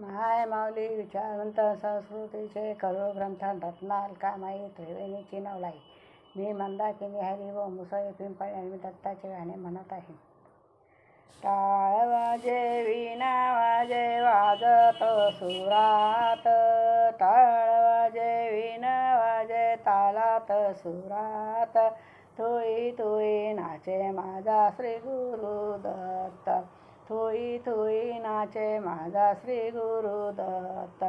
माय माऊली विचारवंत संस्कृतीचे करो ग्रंथान रत्नाल कामाई त्रिवेणीची नवलाई. मी मंदाकिनी हरी व मुसळी पिंपळे आणि मी दत्ताचे गाणे म्हणत आहे. टाळ वाजे विना वाजे वाजत सुरात. टाळ वाजे विना वाजे तालात सुरात. तुई तुई नाचे माझा श्री गुरु दत्त. थोई थोई नाचे माझा श्री गुरु दत्त.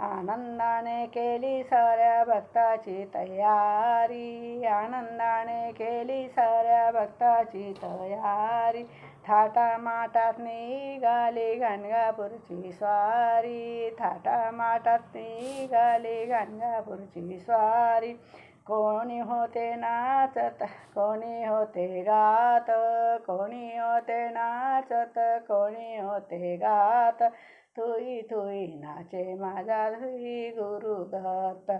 आनंदाने केली साऱ्या भक्ताची तयारी. आनंदाने केली साऱ्या भक्ताची तयारी. थाटा माटात निघाली गाणगापूरची स्वारी. थाटा माटात निघाली गाणगापूरची स्वारी. कोणी होते नाचत कोणी होते गात कोणी होते नाचत कोणी होते गात. थुई थुई नाचे माझा श्री गुरुदत्त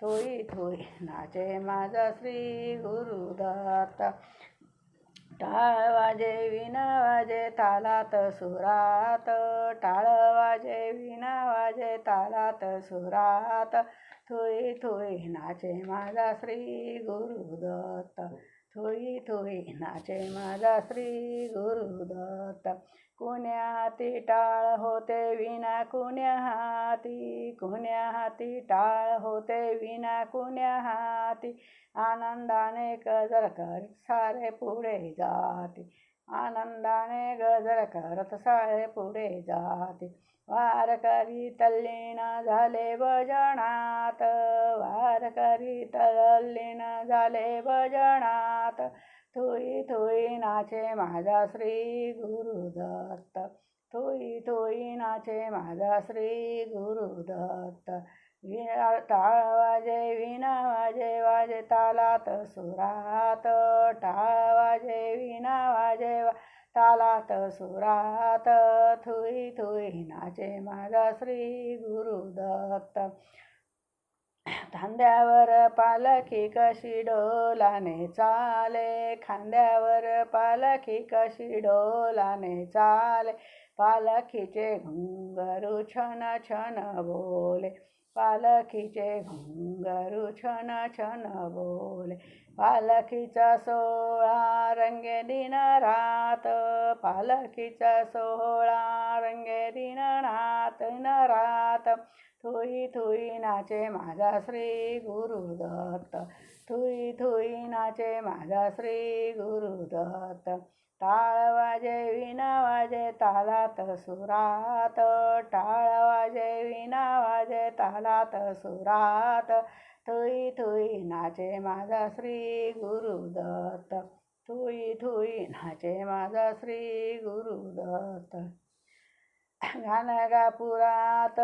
थुई थुई नाचे माझा श्री गुरुदत्त टाळ वाजे विना वाजे तालात सुरात. टाळ वाजे विना वाजे तालात सुरात. थोई थोई नाचे माझा श्री गुरुदत्त. थोई थोई नाचे माझा श्री गुरुदत्त कुण्या हाती टाळ होते विना कुण्या हाती. कुण्या हाती टाळ होते विना कुण्या हाती. आनंदाने कजर कर सारे पुढे जाते. आनंदाने गजर करत सारे पुढे जाते. वारकरी तल्लीन झाले भजनात वारकरी तल्लीन झाले भजनात. थोई थोई नाचे माझा श्री गुरुदत्त थोई थोई नाचे माझा श्री गुरुदत्त विना टाळ वाजे विना वाजे वाजे तालात सुरात. टाळ वाजे विना वाजे तालात सुरात. थुई थुई नाचे माझा श्री गुरुदत्त. खांद्यावर पालखी कशी डोलाने चाले? खांद्यावर पालखी कशी डोलाने चाले? पालखीचे घुंगरू छन छन बोले. पालखीचे घुंगरू छन छन बोले. पालखीचा सोहळा रंगे दिन रात. पालखीचा सोहळा रंगे दिन नात न रात. थुई थोई नाचे माझा श्री गुरुदत्त थोई थोई नाचे माझा श्री गुरुदत्त टाळ वाजे विना वाजे तालात सुरात. टाळ वाजे विना वाजे तालात सुरात. थोई थोई नाचे माझा श्री गुरुदत्त थोई थोई नाचे माझा श्री गुरुदत्त घाणगापुरात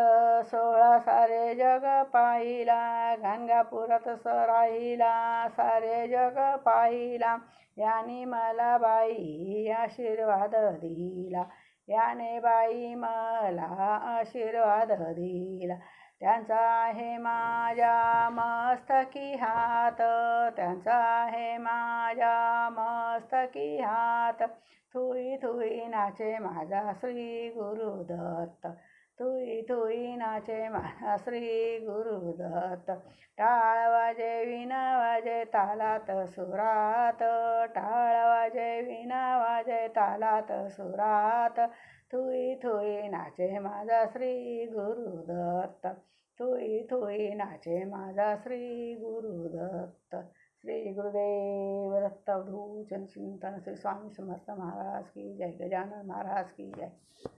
सोळा सारे जग पाहिला घाणगापुरात सराहिला सारे जग पाहिला. याने मला बाई आशीर्वाद दिला याने बाई मला आशीर्वाद दिला. त्यांचा आहे माझ्या मस्तकी हात त्यांचा आहे माझ्या मस्तकी हात. थुई थुई नाचे माझा श्री गुरुदत्त. तुई तुई नाचे माझा श्री गुरुदत्त टाळ वाजे विना वाजे तालात सुरात. टाळ वाजे विना वाजे तालात सुरात. तुई तुई नाचे माझा श्री गुरुदत्त तुई तुई नाचे माझा श्री गुरुदत्त श्री गुरुदेव दत्त चिंतन श्री स्वामी समर्थ महाराज की जय गजानन महाराज की जय.